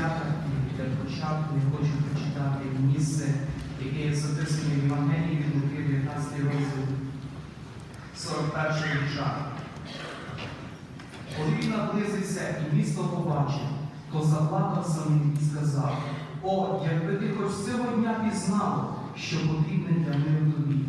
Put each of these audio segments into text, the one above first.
свята і для початку я хочу прочитати місце, яке є записане в Євангелії від Луки 19 розділ 41 вірша. Коли наблизився і місто побачив, то заплакав за ним і сказав: О, якби ти хоч цього дня пізнав, що потрібне для миру тобі,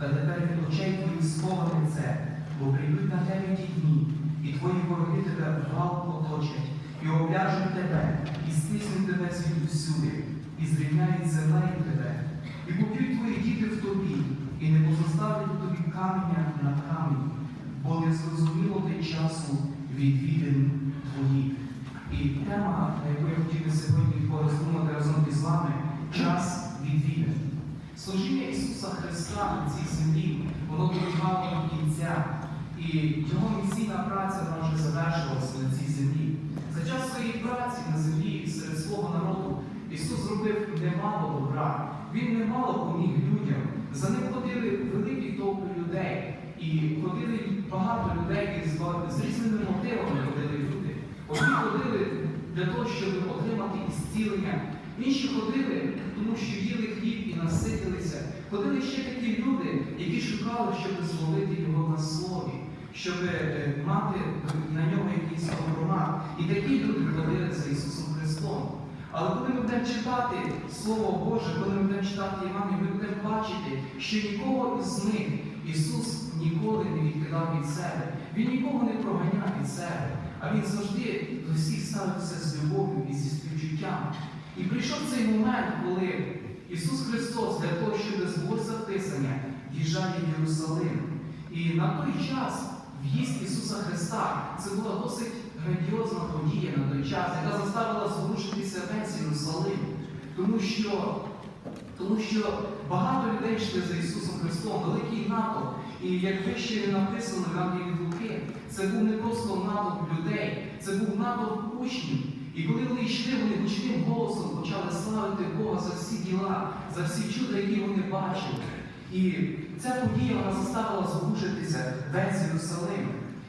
та тепер від очей твоїх сховане це, бо прийдуть на тебе ті дні, і твої вороги тебе вал оточать, і обляжуть тебе, і стиснуть тебе звідусюди, і зрівняють землею тебе, і поб'ють твої діти в тобі, і не позоставлять тобі каменя на камені, бо не зрозуміло ти часу відвідин твоїх. І тема, на яку я хотів сьогодні пороздумати разом із вами, час відвідин. Служіння Ісуса Христа на цій землі, воно добігало до кінця. І його місійна праця вона вже завершилася на цій землі. Немало добра. Він немало поміг людям. За ним ходили великі толпи людей. І ходили багато людей з, різними мотивами ходили люди. Одні ходили для того, щоб отримати ісцілення. Інші ходили, тому що їли хліб і наситилися. Ходили ще такі люди, які шукали, щоб зловити його на слові, щоб е, мати на нього якийсь компромат. І такі люди ходили за Ісусом Христом. Але коли ми будемо читати Слово Боже, коли ми будемо читати Євангеліє, ми будемо бачити, що нікого із них Ісус ніколи не відкидав від себе. Він нікого не проганяв від себе, а Він завжди до всіх ставився з любов'ю і зі співчуттям. І прийшов цей момент, коли Ісус Христос для того, щоб збулося Писання, в'їжджає в Єрусалим. І на той час в'їзд Ісуса Христа це була досить грандіозна подія на той час, яка заставила зворушитися весь Єрусалим. Тому що, тому що багато людей йшли за Ісусом Христом, великий натовп. І як вище написано в Євангелії Луки, це був не просто натовп людей, це був натовп учнів. І коли вони йшли, вони гучним голосом почали славити Бога за всі діла, за всі чуда, які вони бачили. І ця подія вона заставила зворушитися весь Єрусалим.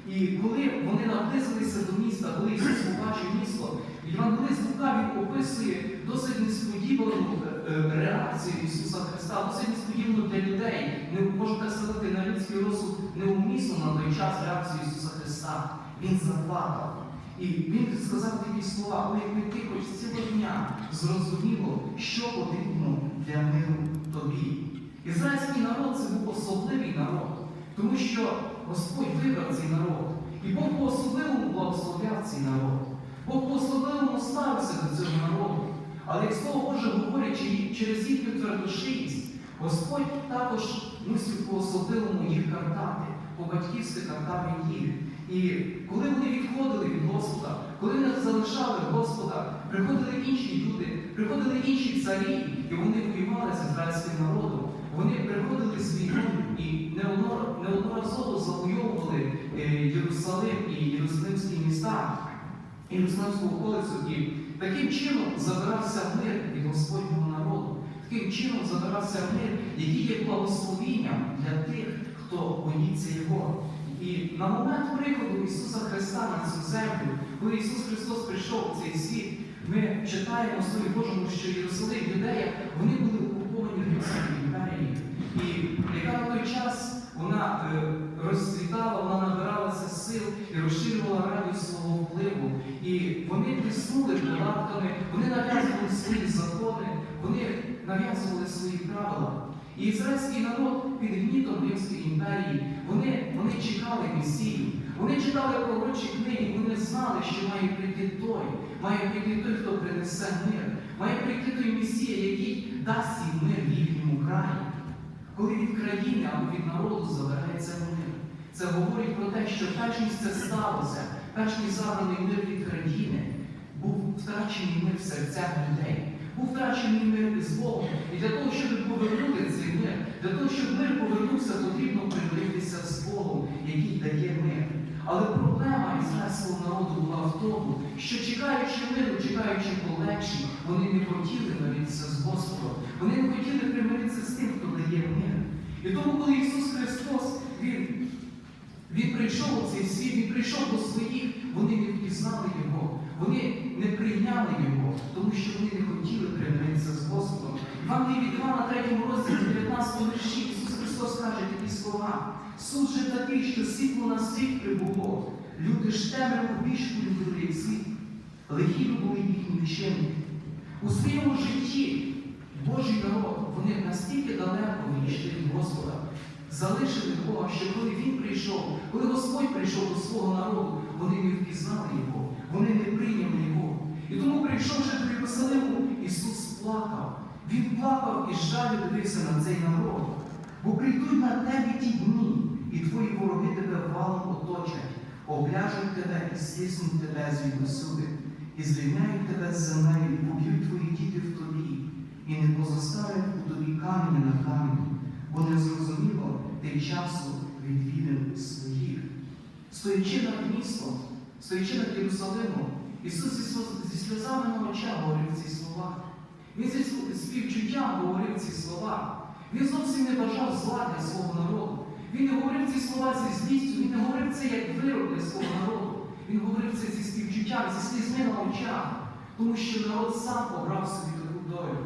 І коли вони наблизилися до міста, коли Ісус побачив місто, Євангелист Лука він описує досить несподівану е, реакцію Ісуса Христа, досить несподівану для людей. Не можу так сказати на людський розсуд неумісно на той час реакцію Ісуса Христа. Він заплакав. І він сказав такі слова, ой, якби ти хоч цілого дня зрозуміло, що потрібно для миру тобі. Ізраїльський народ це був особливий народ, тому що Господь вибрав цей народ. І Бог по-особливому благословляв цей народ. Бог по-особливому ставився до цього народу. Але як Слово Боже говорить, через їхню твердошиїсть, Господь також мусив по-особливому їх картати, по-батьківськи картав він їх. І коли вони відходили від Господа, коли вони залишали Господа, приходили інші люди, приходили інші царі, і вони воювали з ізраїльським народом. Вони приходили з війною і неодноразово завойовували е, Єрусалим і Єрусалимські міста, і Єрусалимську околицю. І таким чином забирався мир від Господнього народу. Таким чином забирався мир, який є благословінням для тих, хто боїться його. І на момент приходу Ісуса Христа на цю землю, коли Ісус Христос прийшов в цей світ, ми читаємо в Слові Божому, що Єрусалим, Юдея, вони були окуповані Римською імперією. І яка на той час вона е, розцвітала, вона набиралася сил і розширювала радість свого впливу. І вони тиснули податками, вони нав'язували свої закони, вони нав'язували свої правила. І ізраїльський народ під гнітом Римської імперії, вони, вони чекали Месію, вони читали пророчі книги, вони знали, що має прийти той, має прийти той, хто принесе мир, має прийти той Месія, який дасть їм мир їхньому краї. Коли від країни або від народу забирається мир. Це говорить про те, що перш ніж це сталося, перш ніж забраний мир від країни, був втрачений мир в серцях людей. Був втрачений мир з Богом. І для того, щоб повернути цей мир, для того, щоб мир повернувся, потрібно примиритися з Богом, який дає мир. Але проблема ізраїльського народу була в тому, що чекаючи миру, чекаючи полегші, вони не хотіли миритися з Господом. Вони не хотіли примиритися з тим, хто дає мир. І тому, коли Ісус Христос, Він, він прийшов у цей світ, Він прийшов до своїх, вони не впізнали Його, вони не прийняли Його. тому що вони не хотіли примиритися з Господом. Вам від Івана 3 розділі 19 вірші Ісус Христос каже такі слова. Суд же такий, що світло на світ прибуло. Люди ж більш полюбили, як світ. Лихі були їхні вчинки. У своєму житті Божий народ, вони настільки далеко відійшли від Господа, залишили Бога, що коли Він прийшов, коли Господь прийшов до свого народу, вони не впізнали Його, вони не прийняли Його. І тому, прийшовши до Єрусалиму, Ісус плакав. Він плакав і жалю дивився на цей народ. Бо прийдуть на тебе ті дні, і твої вороги тебе валом оточать, обляжуть тебе і стиснуть тебе звідусюди. і зрівняють тебе з землею, поб'ють твої діти в тобі, і не позоставлять у тобі камені на камені, бо не зрозуміло ти часу відвідин своїх. Стоячи над містом, стоячи над Єрусалимом, Ісус зі зі сльозами на очах говорив ці слова. Він зі співчуттям говорив ці слова. Він зовсім не бажав зла для свого народу. Він не говорив ці слова зі злістю, не говорив це як вирок для свого народу. Він говорив це зі співчуттям, зі слізьми на очах, тому що народ сам обрав собі таку долю.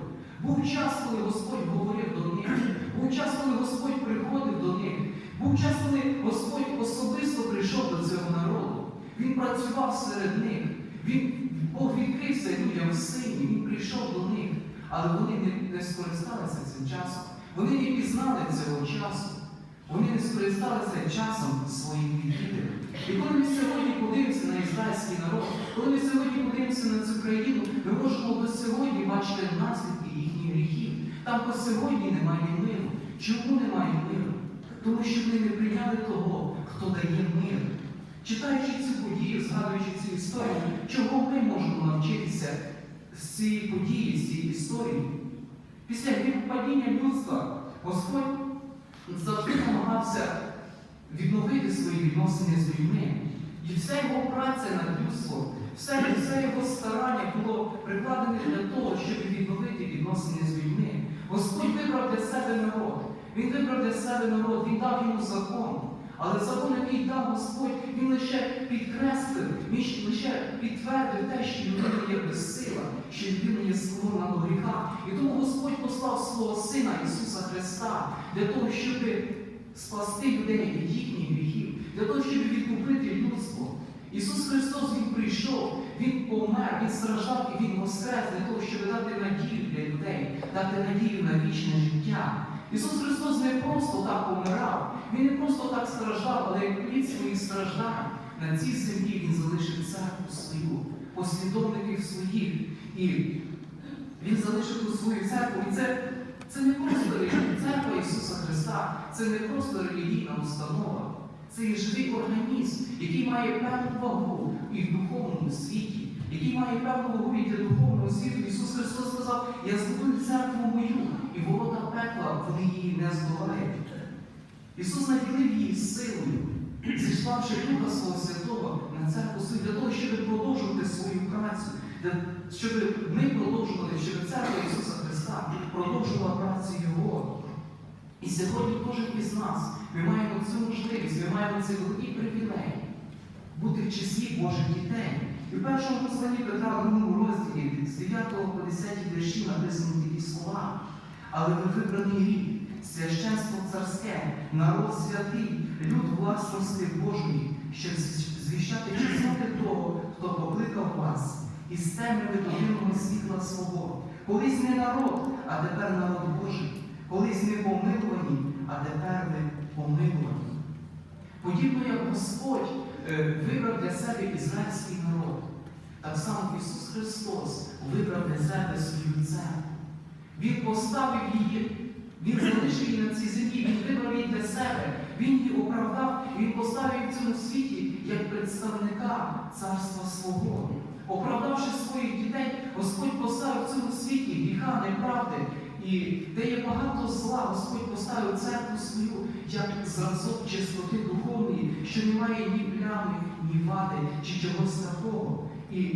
Був час, коли Господь говорив до них, був час, коли Господь приходив до них, був час, коли Господь особисто прийшов до цього народу. Він працював серед них. Він, Бог відкрився людям в сині, він прийшов до них, але вони не, не скористалися цим часом. Вони не пізнали цього часу. Вони не скористалися часом ізраїльський народ, коли ми сьогодні подивимося на цю країну, ми можемо до сьогодні бачити наслідки їхніх гріхів. Там по сьогодні немає миру. Чому немає миру? Тому що вони не прийняли того, хто дає мир. Читаючи цю подію, згадуючи цю історію, чого ми можемо навчитися з цієї події, з цієї історії? Після падіння людства Господь завжди намагався відновити свої відносини з людьми. Вся його праця над людством, все, все його старання було прикладене для того, щоб відновити відносини з людьми. Господь вибрав для себе народ. Він вибрав для себе народ, він дав йому закон. Але закон, який дав Господь, він лише підкреслив, він лише підтвердив те, що людина є безсила, що людина є склонна до гріха. І тому Господь послав свого Сина Ісуса Христа для того, щоб спасти людей від їхніх гріхів, для того, щоб відкупити людство. Ісус Христос Він прийшов, Він помер, Він страждав і Він воскрес для того, щоб дати надію для людей, дати надію на вічне життя. Ісус Христос не просто так помирав, Він не просто так страждав, але як плід своїх страждань на цій землі Він залишив церкву свою, послідовників своїх. І Він залишив ту свою церкву. І це, це не просто церква Ісуса Христа, це не просто релігійна установа. Це є живий організм, який має певну вагу і в духовному світі, який має певну вагу і для духовного світу. Ісус Христос сказав, я збудую церкву мою, і ворота пекла вони її не здолають. Ісус наділив її силою, зіславши Духа Свого Святого на церкву свою, для того, щоб продовжувати свою працю, щоб ми продовжували, щоб церква Ісуса Христа продовжувала працю Його. І сьогодні кожен із нас ми маємо цю можливість, ми маємо цей великий привілей бути в числі Божих дітей. І в першому посланні Петра в другому розділі з 9 по 10 вірші написані такі слова. Але ви вибраний рід, священство царське, народ святий, люд власності Божої, щоб звіщати чесноти того, хто покликав вас із темряви до вільного світла свого. Колись не народ, а тепер народ Божий. Колись не помилувані, а тепер ви помилувані. Подібно як Господь е, вибрав для себе ізраїльський народ, так само Ісус Христос вибрав для себе свою церкву. Він поставив її, Він залишив її на цій землі, Він вибрав її для себе, Він її оправдав, Він поставив в цьому світі як представника царства свого. Оправдавши своїх дітей, Господь поставив в цьому світі гріха, неправди. І де є багато зла, Господь поставив церкву свою як зразок чистоти духовної, що немає ні плями, ні вади чи чогось такого. І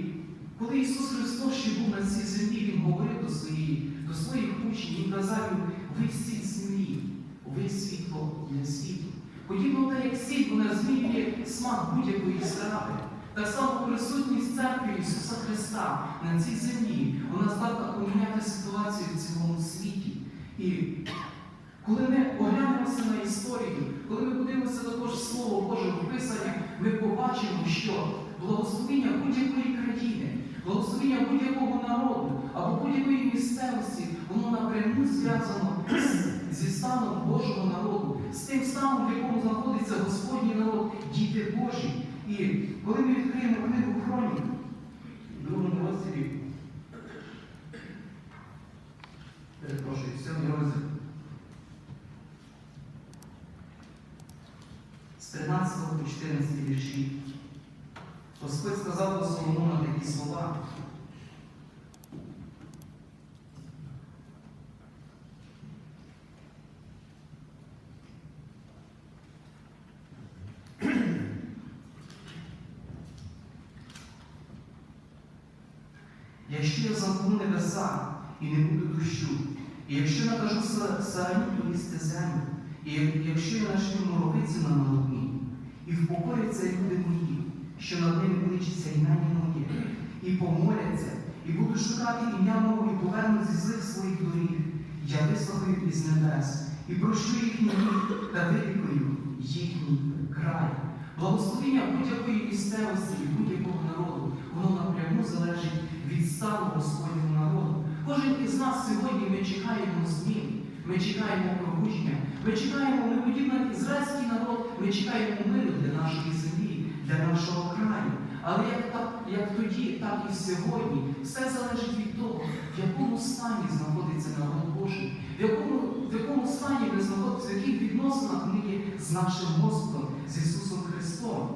коли Ісус Христос ще був на цій землі, Він говорив до своїх, до своїх учнів, Він казав ви сіль землі, ви світло для світу. Подібно те, як світло не змінює смак будь-якої страви. Так само присутність церкви Ісуса Христа на цій землі, вона здатна поміняти ситуацію в цілому світі. І коли ми оглянемося на історію, коли ми подивимося також Слово Боже в Писанні, ми побачимо, що благословення будь-якої країни, благословення будь-якого народу або будь-якої місцевості, воно напряму зв'язано зі станом Божого народу, з тим станом, в якому знаходиться Господній народ, діти Божі. І коли ми відкриємо книгу Хронік, в другому розділі, перепрошую, сьомий розділ. з 13 по 14 вірші. Господь сказав до Соломона такі слова. Якщо я замкну небеса і не буду дощу, і якщо накажу са- сарані землю, і якщо я нашлю моровиці на молодні, і впокоряться люди мої, що над ними кличеться ім'я моє, і помоляться, і будуть шукати ім'я моє, і повернуть зі злих своїх доріг, я вислухаю із небес, і прощу їхній гріх та вилікую їхній край. Благословення будь-якої місцевості будь-якого народу, воно напряму залежить від стану Господнього народу. Кожен із нас сьогодні ми чекаємо змін, ми чекаємо пробудження, ми чекаємо, ми подібно ізраїльський народ, ми чекаємо миру для нашої землі, для нашого краю. Але як, так, як тоді, так і сьогодні, все залежить від того, в якому стані знаходиться народ Божий, в якому, в якому стані ми знаходимося, в яких відносинах ми є з нашим Господом, з Ісусом Христом.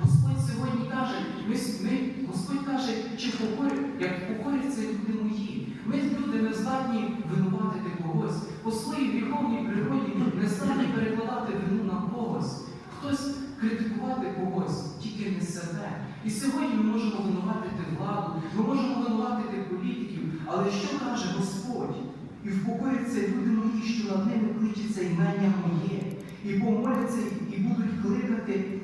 Господь сьогодні каже, ми, ми, Господь каже, чи покорі, як покоряться люди мої. Ми, люди, не здатні винуватити когось. По своїй гріховній природі не здатні перекладати вину на когось. Хтось критикувати когось, тільки не себе. І сьогодні ми можемо винуватити владу, ми можемо винуватити політиків, але що каже Господь? І впокоряться люди мої, що над ними кличеться імення моє, і помоляться, і будуть кликати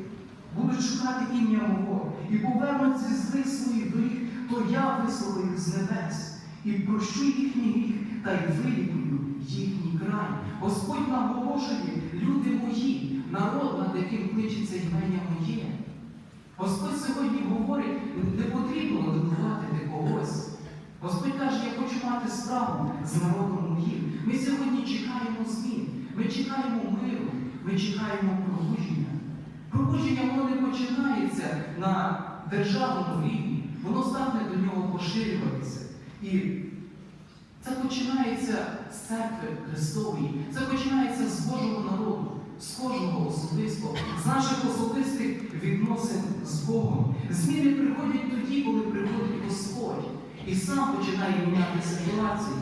будуть шукати ім'я мого і повернуться з злих своїх доріг, то я вислухаю з небес і прощу їхній гріх та й вилікую їхній край. Господь наголошує, люди мої, народ, над яким кличеться ім'я моє. Господь сьогодні говорить, не потрібно винуватити когось. Господь каже, я хочу мати справу з народом моїм. Ми сьогодні чекаємо змін, ми чекаємо миру, ми чекаємо пробудження. Пробудження воно не починається на державному рівні, воно здатне до нього поширюватися. І це починається з церкви Христової, це починається з Божого народу, з кожного особисто, з наших особистих відносин з Богом. Зміни приходять тоді, коли приходить Господь і сам починає міняти ситуацію.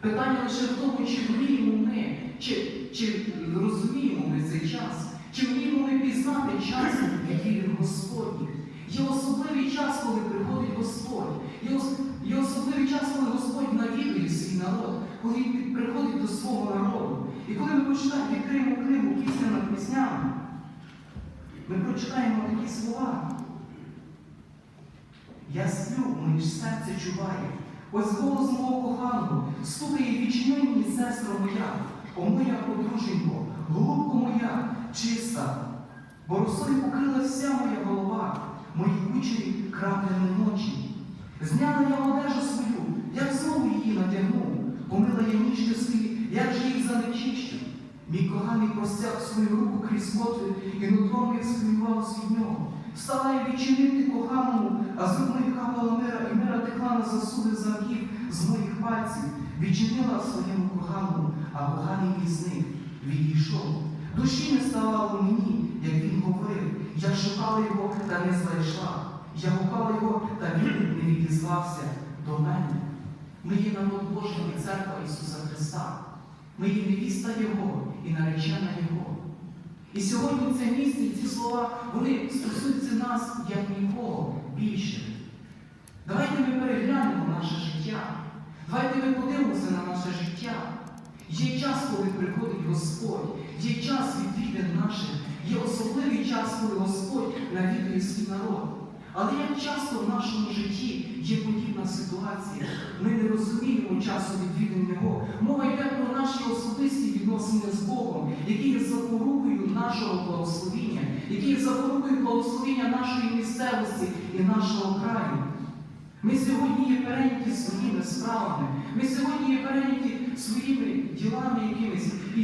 Питання лише в тому, чи вміємо ми, чи, чи розуміємо ми цей час, чи вміємо ми пізнати час, який він Господній. Є особливий час, коли приходить Господь. Є, особливий час, коли Господь навідує свій народ, коли він приходить до свого народу. І коли ми почитаємо, відкриємо книгу пісня над піснями, ми прочитаємо такі слова. Я сплю, моє серце чуває. Ось голос мого коханого стукає відчини мені, сестра моя, о моя подруженько, голубко моя, чиста, бо росою покрила вся моя голова, мої кучері краплями ночі. Зняла я одежу свою, як знову її надягну, помила я ніжки свої, як же їх занечищу. Мій коханий простяг свою руку крізь котви, і нутром я співав від нього. Стала я відчинити коханому, а з рук капала мира, і мира текла на засуди замків з моїх пальців. Відчинила своєму коханому, а коханий із них відійшов. Душі не ставало мені, як він говорив. Я шукала його та не знайшла. Я гукала його, та він не відізвався до мене. Ми є народ Божий і церква Ісуса Христа. Ми є невіста Його і наречена Його. І сьогодні це місце, ці слова, вони стосуються нас як нікого більше. Давайте ми переглянемо наше життя. Давайте ми подивимося на наше життя. Є час, коли приходить Господь, є час відвідин наших, є особливий час, коли Господь навідує свій народ. Але як часто в нашому житті є подібна ситуація, ми не розуміємо часу відвідання Його. Мова йде про наші особисті відносини з Богом, які є запорукою нашого благословіння, які є запорукою благословіння нашої місцевості і нашого краю. Ми сьогодні є перейняті своїми справами, ми сьогодні є перейняті своїми ділами якимись. І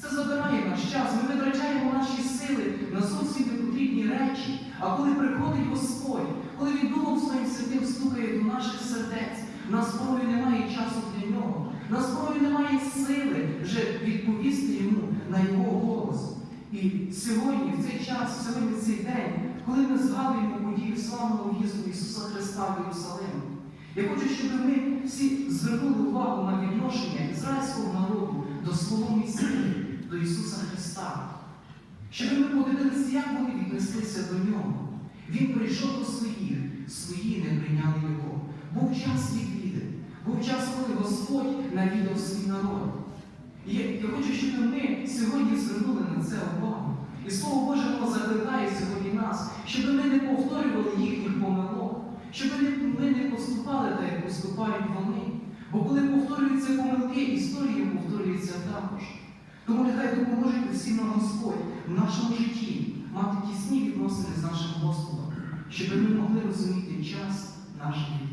це забирає наш час. Ми витрачаємо наші сили на зовсім непотрібні речі. А коли приходить Господь, коли Він Духом Своїм Святим стукає до наших сердець, нас порою немає часу для нього, нас порою немає сили вже відповісти йому на його голос. І сьогодні, в цей час, сьогодні в цей день, коли ми згадуємо події славного в'їзду Ісуса Христа в Єрусалим, я хочу, щоб ми всі звернули увагу на відношення ізраїльського народу до свого Месії, до Ісуса Христа. Щоб ми подивилися, як вони віднеслися до нього. Він прийшов до своїх, свої не прийняли його. Був час відвіди, був час, коли Господь навідав свій народ. І я, я хочу, щоб ми сьогодні звернули на це увагу. І Слово Боже закликає сьогодні нас, щоб ми не повторювали їхніх помилок, щоб ми не поступали так, як поступають вони. Бо коли повторюються помилки, історія повторюється також. Тому нехай допоможе всім нам Господь в нашому житті мати тісні відносини з нашим Господом, щоб ми могли розуміти час нашої